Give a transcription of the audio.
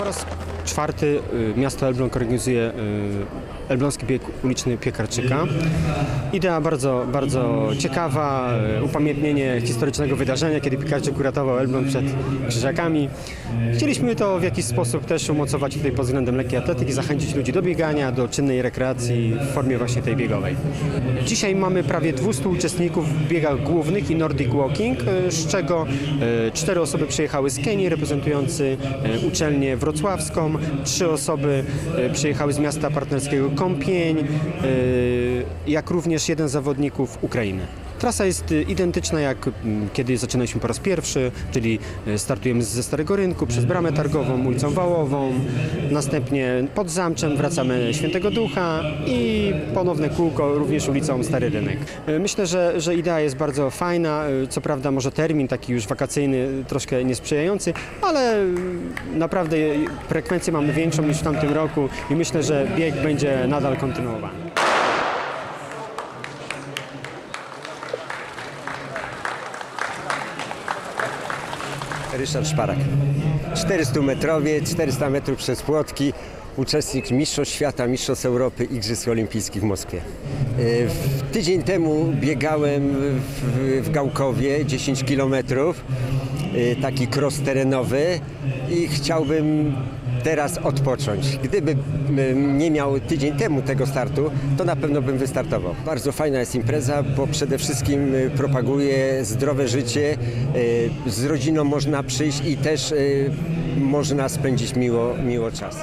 Po raz czwarty y, miasto Elbląg organizuje y, Elbląski Bieg Uliczny Piekarczyka. Idea bardzo, bardzo ciekawa, y, upamiętnienie historycznego wydarzenia, kiedy Piekarczyk uratował Elbląg przed krzyżakami. Chcieliśmy to w jakiś sposób też umocować tutaj pod względem lekkiej atletyki, zachęcić ludzi do biegania, do czynnej rekreacji w formie właśnie tej biegowej. Dzisiaj mamy prawie 200 uczestników w biegach głównych i Nordic Walking, z czego cztery osoby przyjechały z Kenii, reprezentujący uczelnię wrocławską, trzy osoby y, przyjechały z miasta partnerskiego Kąpień, y, jak również jeden z zawodników Ukrainy. Trasa jest y, identyczna jak mm, kiedy zaczynaliśmy po raz pierwszy, czyli y, startujemy ze Starego Rynku przez Bramę Targową, ulicą Wałową, następnie pod Zamczem wracamy Świętego Ducha i ponowne kółko również ulicą Stary Rynek. Y, Myślę, że, że idea jest bardzo fajna, co prawda może termin taki już wakacyjny troszkę niesprzyjający, ale naprawdę frekwencję mamy większą niż w tamtym roku i myślę, że bieg będzie nadal kontynuowany. Ryszard Szparak. 400-metrowie, 400 metrów przez płotki, uczestnik Mistrzostw Świata, Mistrzostw Europy, Igrzysk Olimpijskich w Moskwie. E, w- Tydzień temu biegałem w, w Gałkowie 10 kilometrów, e, taki cross terenowy i chciałbym teraz odpocząć. Gdybym nie miał tydzień temu tego startu, to na pewno bym wystartował. Bardzo fajna jest impreza, bo przede wszystkim e, propaguje zdrowe życie. E, Z rodziną można przyjść i też e, można spędzić miło, miło czas.